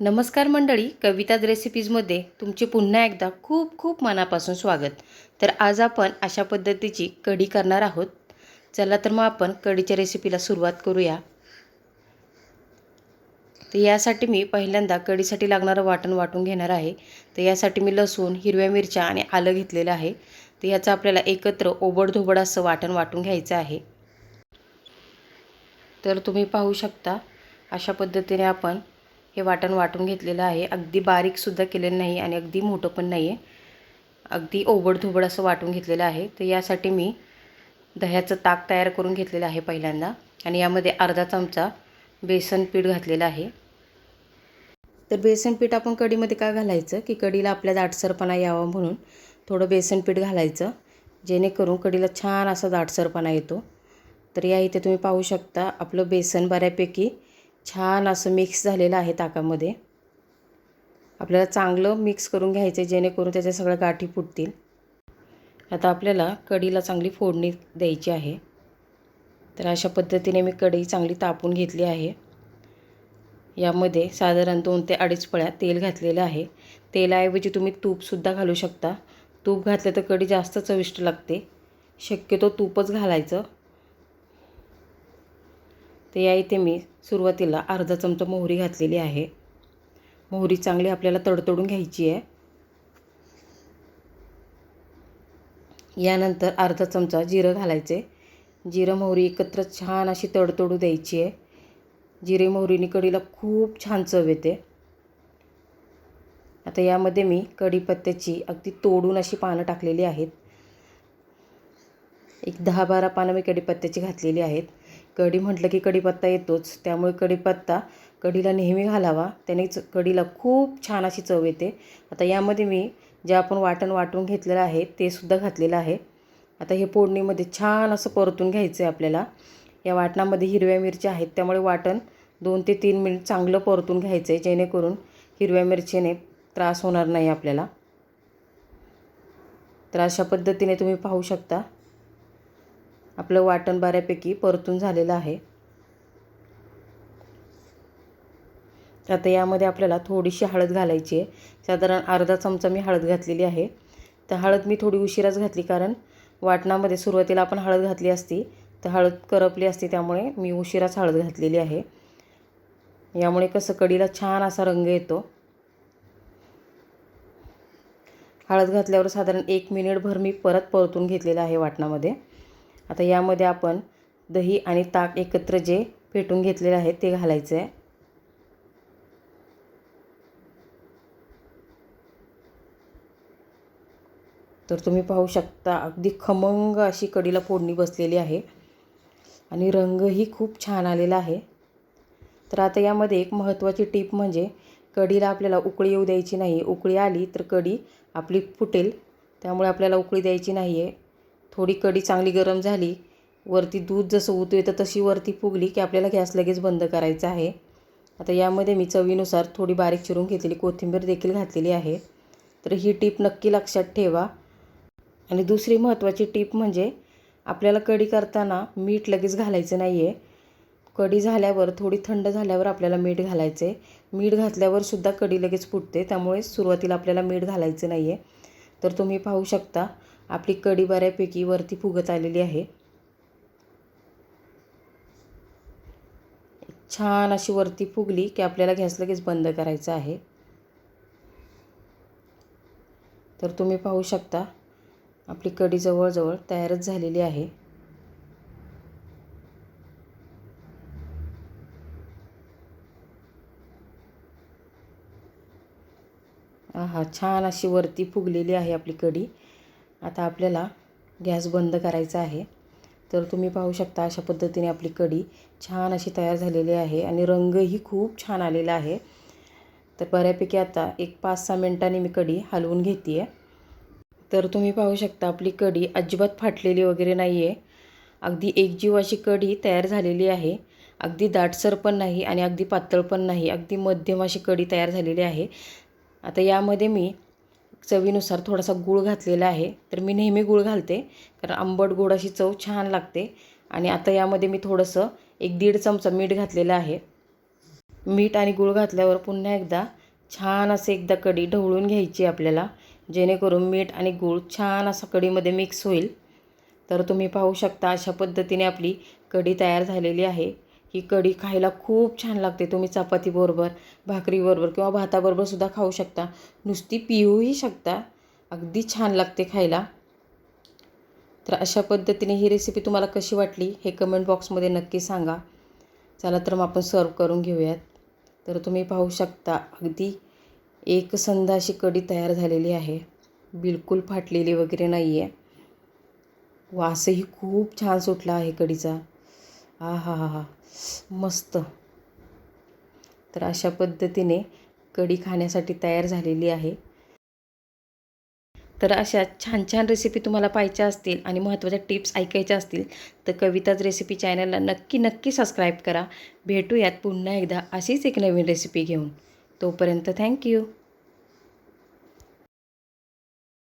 नमस्कार मंडळी कविताज रेसिपीजमध्ये तुमचे पुन्हा एकदा खूप खूप मनापासून स्वागत. तर आज आपण अशा पद्धतीची कढी करणार आहोत. चला तर मग आपण कढीच्या रेसिपीला सुरुवात करूया. तर यासाठी मी पहिल्यांदा कढीसाठी लागणारं वाटण वाटून घेणार आहे. तर यासाठी मी लसूण हिरव्या मिरच्या आणि आलं घेतलेलं आहे. तर याचं आपल्याला एकत्र ओबडधोबड असं वाटण वाटून घ्यायचं आहे. तर तुम्ही पाहू शकता अशा पद्धतीने आपण हे वाटण वाटून घेतलेलं आहे. अगदी बारीकसुद्धा केलेलं नाही आणि अगदी मोठं पण नाही आहे अगदी ओबडधोबड असं वाटून घेतलेलं आहे. तर यासाठी मी दह्याचं ताक तयार करून घेतलेलं आहे पहिल्यांदा. आणि यामध्ये अर्धा चमचा बेसन पीठ घातलेलं आहे. तर बेसन पीठ आपण कढीमध्ये का घालायचं? की कढीला आपल्या दाटसरपणा यावा म्हणून थोडं बेसन पीठ घालायचं. जेणेकरून कढीला छान असा दाटसरपणा येतो. तर या इथे तुम्ही पाहू शकता आपलं बेसन बऱ्यापैकी छान असं मिक्स झालेलं आहे ताकामध्ये. आपल्याला चांगलं मिक्स करून घ्यायचं आहे जेणेकरून त्याच्या सगळ्या गाठी फुटतील. आता आपल्याला कढीला चांगली फोडणी द्यायची आहे. तर अशा पद्धतीने मी कढई चांगली तापून घेतली आहे. यामध्ये साधारण दोन ते अडीच पळ्या तेल घातलेलं आहे. तेलाऐवजी तुम्ही तूपसुद्धा घालू शकता. तूप घातलं तर कढी जास्त चविष्ट लागते. शक्यतो तूपच घालायचं. तर या इथे मी सुरुवातीला अर्धा चमचा मोहरी घातलेली आहे. मोहरी चांगली आपल्याला तडतडून घ्यायची आहे. यानंतर अर्धा चमचा जिरं घालायचे. जिरं मोहरी एकत्र छान अशी तडतडू द्यायची आहे. जिरे मोहरीने कढीला खूप छान चव येते. आता यामध्ये मी कढीपत्त्याची अगदी तोडून अशी पानं टाकलेली आहेत. एक दहा बारा पानं मी कढीपत्त्याची घातलेली आहेत. कढी म्हटलं की कढीपत्ता येतोच. त्यामुळे कढीपत्ता कढीला नेहमी घालावा. त्यानेच कढीला खूप छान अशी चव येते. आता यामध्ये मी जे आपण वाटण वाटून घेतलेलं आहे ते सुद्धा घातलेलं आहे. आता हे फोडणीमध्ये छान असं परतून घ्यायचं आहे आपल्याला. या वाटणामध्ये हिरव्या मिरच्या आहेत. त्यामुळे वाटण दोन ते तीन मिनिट चांगलं परतून घ्यायचं आहे. जेणेकरून हिरव्या मिरचीने त्रास होणार नाही आपल्याला. तर अशा पद्धतीने तुम्ही पाहू शकता. आपलं वाटण बऱ्यापैकी परतून झालेलं आहे. आता यामध्ये आपल्याला थोडीशी हळद घालायची आहे. साधारण अर्धा चमचा मी हळद घातलेली आहे. तर हळद मी थोडी उशिराच घातली कारण वाटणामध्ये सुरुवातीला आपण हळद घातली असती तर हळद करपली असती त्यामुळे मी उशिराच हळद घातलेली आहे. यामुळे कसं कडीला छान असा रंग येतो. हळद घातल्यावर साधारण एक मिनिटभर मी परत परतून घेतलेलं आहे वाटणामध्ये. आता यामध्ये आपण दही आणि ताक एकत्र जे फेटून घेतलेले आहे ते घालायचं आहे तर तुम्ही पाहू शकता अगदी खमंग अशी कडीला फोडणी बसलेली आहे. आणि रंगही खूप छान आलेला आहे. तर आता यामध्ये एक महत्त्वाची टीप म्हणजे कढीला आपल्याला उकळी येऊ द्यायची नाही उकळी आली तर कढी आपली फुटेल. त्यामुळे आपल्याला उकळी द्यायची नाही आहे थोडी कढी चांगली गरम झाली वरती दूध जसं उतू येतं तशी वरती फुगली की आपल्याला गॅस लगेच बंद करायचा आहे. आता यामध्ये मी चवीनुसार थोडी बारीक चिरून घेतलेली कोथिंबीर देखील घातलेली आहे. तर ही टीप नक्की लक्षात ठेवा. आणि दुसरी महत्त्वाची टीप म्हणजे आपल्याला कढी करताना मीठ लगेच घालायचं नाही आहे कढी झाल्यावर थोडी थंड झाल्यावर आपल्याला मीठ घालायचं आहे मीठ घातल्यावरसुद्धा कढी लगेच फुटते त्यामुळे सुरुवातीला आपल्याला मीठ घालायचं नाही आहे तर तुम्ही पाहू शकता आपली कढी बऱ्यापैकी वरती फुगत आलेली आहे. छान अशी वरती फुगली की आपल्याला गॅस लगेच बंद करायचं आहे. तर तुम्ही पाहू शकता आपली कढी जवळजवळ तयारच झालेली आहे. हा छान अशी वरती फुगलेली आहे आपली कढी आता आपल्याला गॅस बंद करायचा आहे. तर तुम्ही पाहू शकता अशा पद्धतीने आपली कढी छान अशी तयार झालेली आहे आणि रंगही खूप छान आलेला आहे. तर बऱ्यापैकी आता एक पाच सहा मिनटांनी मी कढी हलवून घेते आहे तर तुम्ही पाहू शकता आपली कढी अजिबात फाटलेली वगैरे नाही आहे अगदी एकजीव अशी कढी तयार झालेली आहे. अगदी दाटसर पण नाही आणि अगदी पातळ पण नाही. अगदी मध्यम अशी कढी तयार झालेली आहे. आता यामध्ये मी चवीनुसार थोडासा गूळ घातलेला आहे. तर मी नेहमी गूळ घालते. कारण आंबट गोड अशी चव छान लागते. आणि आता यामध्ये मी थोडंसं एक दीड चमचा मीठ घातलेलं आहे. मीठ आणि गूळ घातल्यावर पुन्हा एकदा छान असं एकदा कढी ढवळून घ्यायची आपल्याला. जेणेकरून मीठ आणि गूळ छान असं कढीमध्ये मिक्स होईल. तर तुम्ही पाहू शकता अशा पद्धतीने आपली कढी तयार झालेली आहे. ही कढी खायला खूप छान लागते तुम्ही चपातीबरोबर भाकरीबरोबर किंवा भाताबरोबर सुद्धा खाऊ शकता. नुसती पिऊही शकता. अगदी छान लागते खायला. तर अशा पद्धतीने ही रेसिपी तुम्हाला कशी वाटली हे कमेंट बॉक्समध्ये नक्की सांगा. चला तर मग आपण सर्व करून घेऊयात. तर तुम्ही पाहू शकता अगदी एकसंध अशी कढी तयार झालेली आहे. बिलकुल फाटलेली वगैरे नाही आहे वासही खूप छान सुटला आहे कढीचा. आ हा हा हा. मस्त. तर अशा पद्धतीने कढी खाण्यासाठी तयार झालेली आहे. तर अशा छान छान रेसिपी तुम्हाला पाहायच्या असतील आणि महत्त्वाच्या टिप्स ऐकायच्या असतील तर कविताज रेसिपी चॅनलला नक्की नक्की सबस्क्राईब करा. भेटूयात पुन्हा एकदा अशीच एक नवीन रेसिपी घेऊन. तोपर्यंत थँक्यू